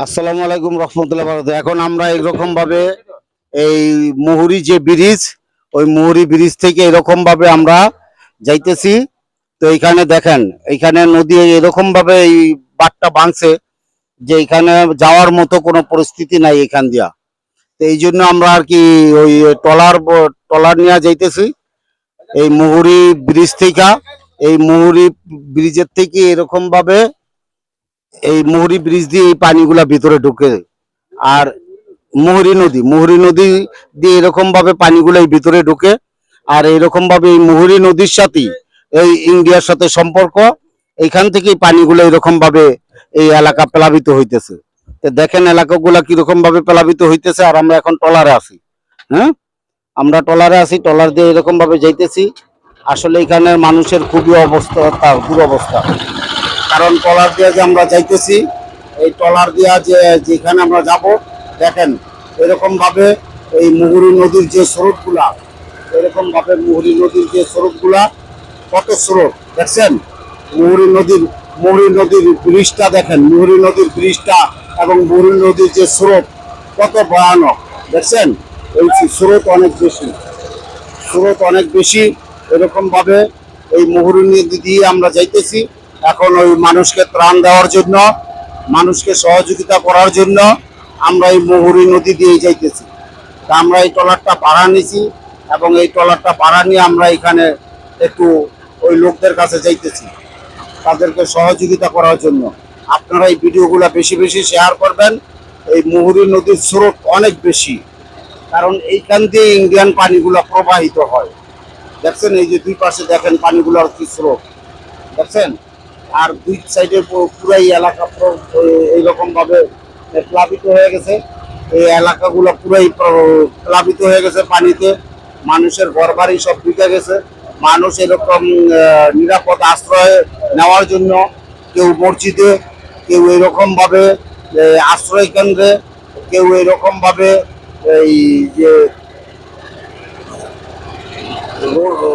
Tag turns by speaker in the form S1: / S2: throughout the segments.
S1: আসসালামু আলাইকুম রহমতুল্লাহ ভারত এখন আমরা এরকম ভাবে এই মুহুরি যে ব্রিজ, ওই মুহুরি ব্রিজ থেকে এরকম ভাবে আমরা যাইতেছি। তো এখানে দেখেন এখানে নদী এরকম ভাবে এই বাটটা ভাঙছে যে এখানে যাওয়ার মতো কোনো পরিস্থিতি নাই এখান দিয়া। তো এই জন্য আমরা আর কি ওই টলার টলার নিয়ে যাইতেছি। এই মুহুরি ব্রিজ থেকে, এই মুহুরি ব্রিজের থেকে এরকম ভাবে এই মুহুরি ব্রিজ দিয়ে এই পানিগুলা ভিতরে ঢুকে আর মুহুরি নদী মুহুরি নদী দিয়ে এরকম ভাবে পানিগুলো এই ভিতরে ঢুকে, আর এরকম ভাবে এই মুহুরি নদীর সাথে এই ইন্ডিয়ার সাথে সম্পর্ক, এইখান থেকে পানিগুলো এরকম ভাবে এই এলাকা প্লাবিত হইতেছে। দেখেন এলাকাগুলা কীরকম ভাবে প্লাবিত হইতেছে, আর আমরা এখন টলারে আছি। হ্যাঁ? আমরা টলারে আছি টলার দিয়ে এরকম ভাবে যাইতেছি। আসলে এখানের মানুষের খুবই অবস্থা দুরবস্থা। কারণ টলার দিয়ে যে আমরা যাইতেছি, এই টলার দিয়া যে যেখানে আমরা যাব, দেখেন এরকম ভাবে এই মুহুরী নদীর যে স্রোতগুলা এরকম ভাবে মুহুরী নদীর যে স্রোতগুলা, কত স্রোত? দেখছেন? মুহুরী নদীর মুহুরী নদীর ব্রিজটা দেখেন, মুহুরী নদীর ব্রিজটা এবং মুহুরী নদীর যে স্রোত, কত ভয়ানক। দেখছেন? এই স্রোত অনেক বেশি। স্রোত অনেক বেশি, এরকমভাবে এই মুহুরী নদী দিয়ে আমরা যাইতেছি। এখন ওই মানুষকে ত্রাণ দেওয়ার জন্য, মানুষকে সহযোগিতা করার জন্য আমরা এই মুহুরী নদী দিয়ে যাইতেছি। তা আমরা এই ট্রলারটা ভাড়া নিছি এবং এই ট্রলারটা ভাড়া নিয়ে আমরা এখানে একটু ওই লোকদের কাছে যাইতেছি, তাদেরকে সহযোগিতা করার জন্য। আপনারা এই ভিডিওগুলো বেশি বেশি শেয়ার করবেন, এই মুহুরী নদীর স্রোত অনেক বেশি, কারণ এইখান দিয়ে ইন্ডিয়ান পানিগুলো প্রবাহিত হয়। দেখছেন, এই যে দুই পাশে দেখেন পানিগুলোর কি স্রোত। দেখছেন? আর দুই সাইডে পুরাই এলাকা এইরকম ভাবে প্লাবিত হয়ে গেছে। এই এলাকাগুলো পুরাই প্লাবিত হয়ে গেছে পানিতে। মানুষের ঘরবাড়ি সব ঢুকে গেছে। মানুষ এরকম নিরাপদ আশ্রয় নেওয়ার জন্য কেউ মসজিদে, কেউ এরকমভাবে আশ্রয় কেন্দ্রে, কেউ এরকমভাবে এই যে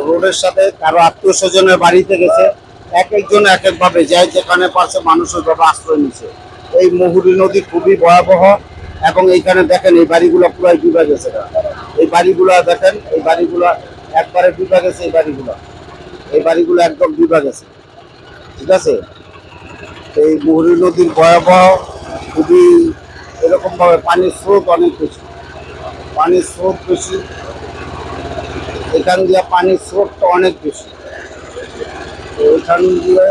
S1: রোডের সাথে কারও আত্মীয় স্বজনের বাড়িতে গেছে। এক একজন এক এক ভাবে যায় যেখানে পারছে মানুষের ভাবে আশ্রয় নিছে। এই মুহুরী নদী খুবই ভয়াবহ এবং এইখানে দেখেন এই বাড়িগুলো পুরাই ডুবে গেছে এই বাড়িগুলো দেখেন, এই বাড়িগুলো একবারে ডুবে গেছে এই বাড়িগুলো। এই বাড়িগুলো একদম ডুবে গেছে ঠিক আছে? এই মুহুরী নদীর ভয়াবহ, খুবই এরকম ভাবে পানির স্রোত অনেক বেশি। পানির স্রোত বেশি। এখান দিয়ে পানির স্রোতটা অনেক বেশি। তো দিয়ে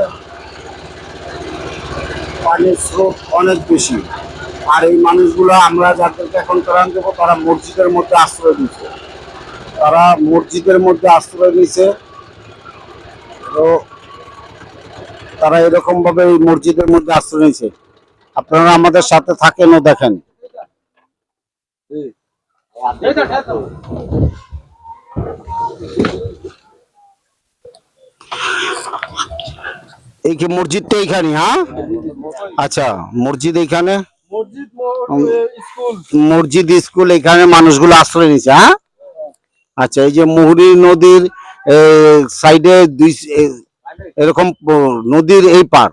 S1: পানির স্রোত অনেক বেশি। আর এই মানুষগুলো আমরা যাদেরকে এখন ত্রাণ দেবো, তারা মসজিদের মধ্যে আশ্রয় নিচ্ছে তারা মসজিদের মধ্যে আশ্রয় নিছে তো তারা এরকম ভাবে এই মসজিদের মধ্যে আশ্রয় নিছে আপনারা আমাদের সাথে থাকেন ও দেখেন। এই মসজিদটা এইখানে হ্যাঁ? আচ্ছা মসজিদ এইখানে?
S2: মসজিদ স্কুল।
S1: এখানে মানুষগুলো আশ্রয় নিচ্ছে হ্যাঁ? আচ্ছা এই যে মুহুরী নদীর সাইডে দুই এরকম নদীর এই পার।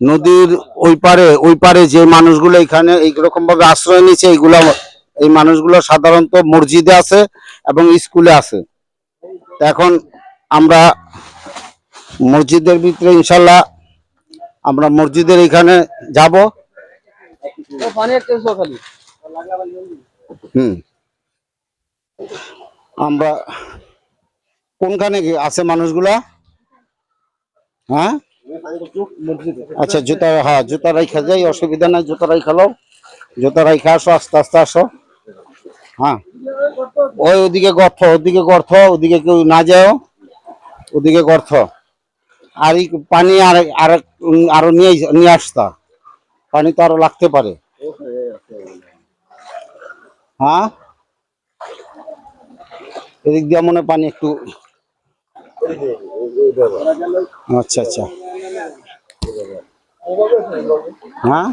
S1: নদীর ওই পারে ওই পারে যে মানুষগুলো এখানে এইরকম ভাবে আশ্রয় নিচ্ছে এইগুলো এই মানুষগুলো সাধারণত মসজিদে আছে এবং স্কুলে আছে। তো এখন আমরা মসজিদের ভিতরে ইনশাল্লাহ আমরা মসজিদের এখানে যাব। হুম। আমরা কোনখানে আছে মানুষগুলা? হ্যাঁ? আচ্ছা জুতা হ্যাঁ জুতা রাইখা যাই, অসুবিধা নাই, জুতা রাইখা লো জুতা রাইখা আসো, আস্তে আস্তে আসো। হ্যাঁ। ওই ওদিকে গর্থ ওদিকে গর্ত, ওদিকে কেউ না যাও, ওদিকে গর্ত। আর এই পানি আর আর আরও নিয়ে নিয়ে আসতা। পানি তো আরও লাগতে পারে। হ্যাঁ? এদিক দিয়ে মনে পানি একটু আচ্ছা আচ্ছা। হ্যাঁ?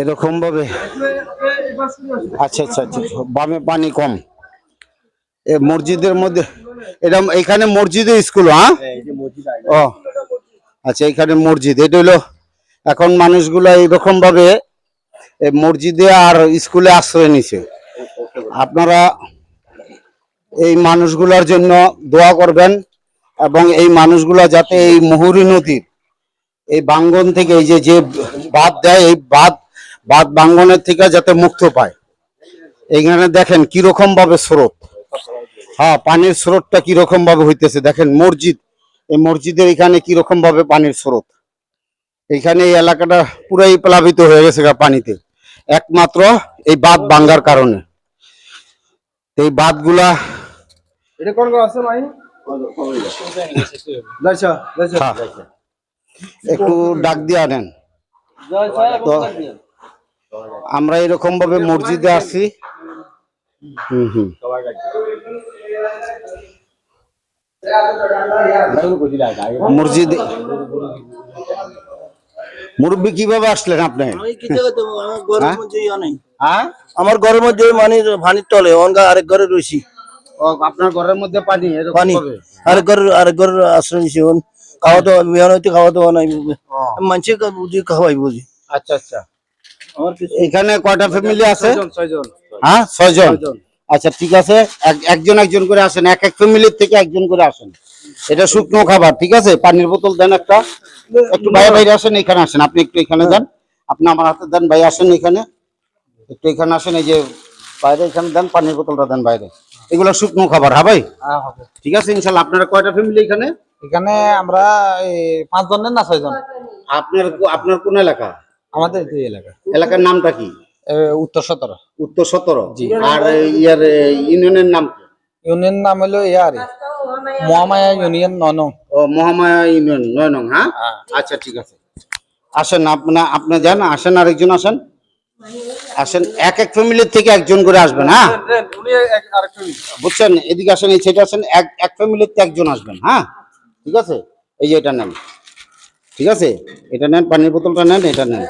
S1: এরকম ভাবে আচ্ছা আচ্ছা আচ্ছা। বামে পানি কম। মসজিদের মধ্যে এটা এখানে মসজিদে স্কুল হ্যাঁ? ও আচ্ছা এখানে মসজিদ এটা হলো এখন মানুষগুলো এইরকম ভাবে মসজিদে আর স্কুলে আশ্রয় নিছে। আপনারা এই মানুষগুলোর জন্য দোয়া করবেন এবং এই মানুষগুলা যাতে এই মুহুরী নদীর এই বাঙ্গন থেকে এই যে যে বাদ দেয় এই বাদ বাদ বাঙ্গনের থেকে যাতে মুক্ত পায়। এইখানে দেখেন কীরকম ভাবে স্রোত। হ্যাঁ পানির স্রোতটা কীরকম ভাবে হইতেছে? দেখেন মসজিদ এই মসজিদের এখানে কীরকম ভাবে পানির স্রোত? এখানে এই এলাকাটা পুরাই প্লাবিত হয়ে গেছে পানিতে। একমাত্র এই বাঁধ ভাঙ্গার কারণে। এই বাঁধগুলা
S2: এটা কোন কোন আছে ভাই যাইছা যাইছা
S1: হ্যাঁ, একটু ডাক দিয়ে আনেন তো আমরা এরকম ভাবে মসজিদে আসছি। হুম হুম। মসজিদে মুরব্বী কীভাবে আসলেন আপনি?
S3: আমি কি জায়গা দেবো আমার ঘরের
S1: হ্যাঁ?
S3: মধ্যে ইয়া নাই।
S1: হ্যাঁ?
S3: আমার ঘরের মধ্যে মানে পানির তলে আরেক ঘরে রয়েছি
S1: আপনার ঘরের মধ্যে পানি এরকম
S3: পানি? আরেক ঘরের আরেক ঘরের আশ্রয় নিছি খাওয়া দাওয়া বিহান হইতে খাওয়া দাওয়া নাই। বুঝি খাওয়াই বুঝি।
S1: আচ্ছা আচ্ছা। এখানে কয়টা ফ্যামিলি আছে? হ্যাঁ ছয়জন। আচ্ছা ঠিক আছে। এক- একজন একজন করে আসেন। এক এক ফ্যামিলির থেকে একজন করে আসেন। এটা শুকনো খাবার ঠিক আছে? পানির বোতল দেন একটা। একটু বাইরে বাইরে আসেন এখানে আসেন। আপনি একটু এখানে দেন। আপনি আমার হাতে দেন ভাই আসেন এখানে। একটু এখানে আসেন এই যে বাইরে এখানে দেন পানির বোতলটা দেন বাইরে। এগুলো শুকনো খাবার হ্যাঁ ভাই?
S4: হ্যাঁ
S1: ঠিক আছে ইনশাল্লাহ। আপনারা কয়টা ফ্যামিলি এখানে?
S4: এখানে আমরা এই পাঁচ জনের না ছয়জন?
S1: আপনার আপনার কোন এলাকা?
S4: আমাদের দুই এলাকা।
S1: এলাকার নামটা কি?
S4: উত্তর সতেরো।
S1: উত্তর সতেরো? আর ইয়ার ইউনিয়নের নাম কি?
S4: ইউনিয়ন নাম হলো ইয়ার। মহামায়া ইউনিয়ন নন
S1: ও মহামায়া ইউনিয়ন নয় নং হ্যাঁ? আচ্ছা ঠিক আছে। আসেন আপনা আপনি যান আসেন আরেকজন আসেন। আসেন এক এক ফ্যামিলির থেকে একজন করে আসবেন হ্যাঁ। বুঝছেন? এদিকে আসেন এই সাইডে আসেন এক এক ফ্যামিলির থেকে একজন আসবেন হ্যাঁ? ঠিক আছে? এই যে এটা নেন ঠিক আছে? এটা নেন পানির বোতলটা নেন এটা নেন।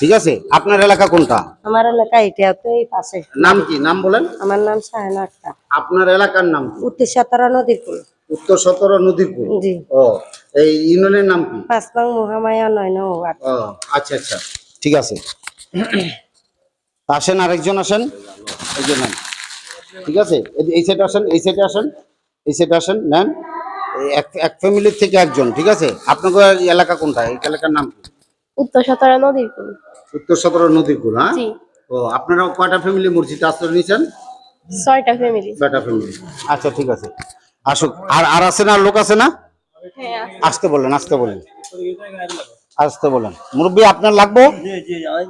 S1: ঠিক আছে? আপনার এলাকা কোনটা?
S5: আমার এলাকা এটা তো এই পাশে।
S1: নাম কি? নাম বলেন।
S5: আমার নাম সায়না আক্তার।
S1: আপনার এলাকার নাম
S5: উত্তর সাতারা নদীর কুল
S1: উত্তর সতেরো নদীপুর।
S5: জি।
S1: ও এই ইউনিয়নের নাম কি?
S5: পাঁচ নং মহামায়া নয় নং ওয়ার্ড।
S1: ও আচ্ছা আচ্ছা। ঠিক আছে। আসেন আরেকজন আসেন। এই যে নেন। ঠিক আছে? এই- সাইডে আসেন এই সাইডে আসেন। এই সাইডে আসেন নেন। এক এক ফ্যামিলির থেকে একজন ঠিক আছে? আপনাদের এলাকা কোনটা? এই এলাকার নাম কি?
S6: উত্তর সাতারা নদীর কুল।
S1: উত্তর সতেরো নদীপুর হ্যাঁ? ও আপনারা কয়টা ফ্যামিলি মসজিদে আশ্রয় নিয়েছেন?
S6: ছয়টা ফ্যামিলি
S1: ছয়টা ফ্যামিলি আচ্ছা ঠিক আছে। আসুক আর আর আছে না লোক আছে না?
S6: হ্যাঁ
S1: আসতে বলেন আসতে বলেন। আসতে বলেন। মুরব্বী আপনার লাগবো?
S3: জি জি আমি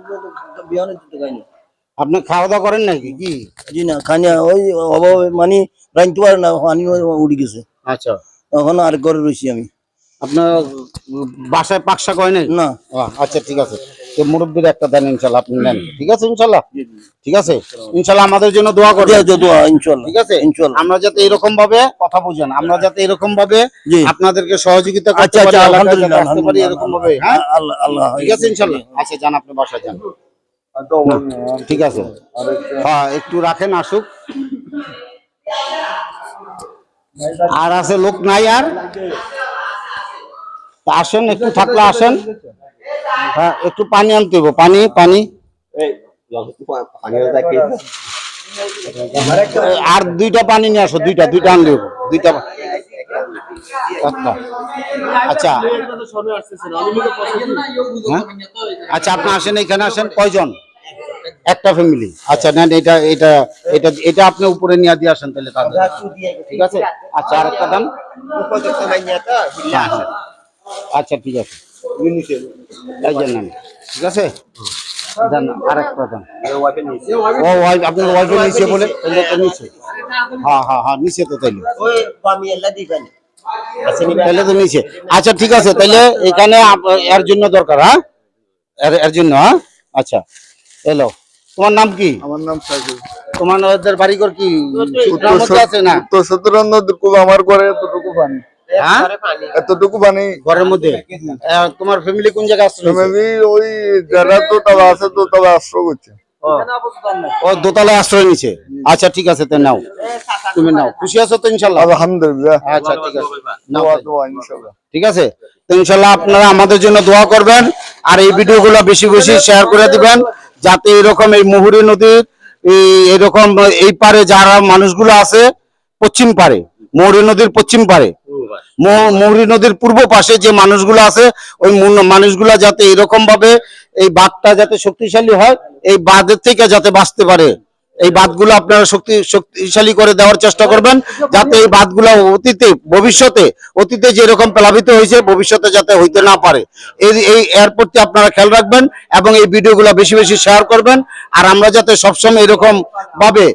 S3: তো বিহান হইতে খাইনি।
S1: আপনি খাওয়া দাওয়া করেন নাকি? কি?
S3: জি না খানি ওই অভাবে মানে রাইনতে পারে না পানি উড়ে গেছে।
S1: আচ্ছা।
S3: এখন আরেক ঘরে রয়েছি আমি।
S1: আপনার বাসায় পাকশা কয় নাই?
S3: না।
S1: আচ্ছা ঠিক আছে। তো মুরব্বীর একটা দেন ইনশাল্লাহ আপনি নেন। ঠিক আছে ইনশাল্লাহ? ঠিক আছে? ইনশাল্লাহ আমাদের জন্য দোয়া করবেন।
S3: দিয়া দোয়া ইনশাল্লাহ
S1: ঠিক আছে?
S3: ইনশাল্লাহ।
S1: আমরা যাতে এরকম ভাবে কথা বুঝেন আমরা যাতে এরকম ভাবে আপনাদেরকে সহযোগিতা করতে
S3: আচ্ছা
S1: পারি
S3: আচ্ছা
S1: এলাকায়
S3: আলহামদুলিল্লাহ
S1: আসতে পারি এরকম ভাবে হ্যাঁ?
S3: আল্লাহ আল্লাহ
S1: ঠিক আছে ইনশাল্লাহ। আচ্ছা যান আপনি বাসায় যান। ঠিক আছে। হ্যাঁ একটু রাখেন আসুক। আর আছে লোক নাই আর? আসেন, একটু থাকলে আসেন। হ্যাঁ একটু পানি আনতে হবে পানি পানি। আর দুইটা পানি নিয়ে আসো, দুইটা দুইটা আনলে দুইটা আচ্ছা। আচ্ছা। হ্যাঁ? আচ্ছা আপনি আসেন, এখানে আসেন। কয়জন? একটা ফ্যামিলি আচ্ছা নেন এটা এটা এটা এটা আপনি উপরে নিয়ে দিয়ে আসেন তাহলে তাদের। ঠিক আছে? আচ্ছা আর একটা দেন হ্যাঁ, হ্যাঁ। আচ্ছা ঠিক আছে। ঠিক আছে? দেন আর ও ওয়াইফ আপনার নিচে বলে তাহলে তো নিচে। হ্যাঁ হ্যাঁ হ্যাঁ নিচে তো তাইলে। তাহলে তো নিচে। আচ্ছা ঠিক আছে তাহলে এখানে আপ- এর জন্য দরকার হ্যাঁ? এর এর জন্য হ্যাঁ? আচ্ছা এলো। তোমার নাম কি?
S7: আমার নাম সাইদুল
S1: তোমার ওদের বাড়িঘর কি? শুকনার মধ্যে আছে না?
S7: উত্তর সতেরো নদীর কূপ আমার ঘরে এতটুকু পানি।
S1: হ্যাঁ?
S7: এতটুকু পানি।
S1: ঘরের মধ্যে? তোমার ফ্যামিলি কোন জায়গায়
S7: ফ্যামিলি ওই যারা তো আছে তো আশ্রয় করছে
S1: ও। দোতলায় আশ্রয় নিছে আচ্ছা ঠিক আছে তো নাও। তুমি নাও। খুশি আছো তো ইনশাল্লাহ?
S7: আলহামদুলিল্লাহ।
S1: আচ্ছা ঠিক আছে। নাও।
S7: ইনশাআল্লাহ
S1: ঠিক আছে? তো ইনশাল্লাহ আপনারা আমাদের জন্য দোয়া করবেন। আর এই ভিডিওগুলো বেশি বেশি শেয়ার করে দিবেন। যাতে এরকম এই মুহুরী নদীর এরকম এই পারে যারা মানুষগুলো আছে, পশ্চিম পারে, মুহুরী নদীর পশ্চিম পারে। মুহুরী নদীর পূর্ব পাশে যে মানুষগুলো আছে, ওই মানুষগুলো যাতে এরকম ভাবে এই বাঁধটা যাতে শক্তিশালী হয়, এই বাঁধের থেকে যাতে বাঁচতে পারে। এই বাঁধগুলো আপনারা শক্তি, শক্তিশালী করে দেওয়ার চেষ্টা করবেন, যাতে এই বাঁধগুলো অতীতে, ভবিষ্যতে, অতীতে যেরকম প্লাবিত হয়েছে, ভবিষ্যতে যাতে হইতে না পারে। এই এই এর প্রতি আপনারা খেয়াল রাখবেন এবং এই ভিডিওগুলো বেশি বেশি শেয়ার করবেন, আর আমরা যাতে সবসময় এরকম ভাবে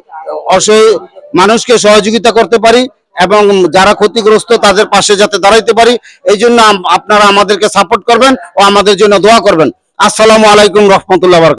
S1: অসহায় মানুষকে সহযোগিতা করতে পারি এবং যারা ক্ষতিগ্রস্ত তাদের পাশে যাতে দাঁড়াইতে পারি, এই জন্য আপনারা আমাদেরকে সাপোর্ট করবেন ও আমাদের জন্য দোয়া করবেন। আসসালামু আলাইকুম রহমতুল্লাহ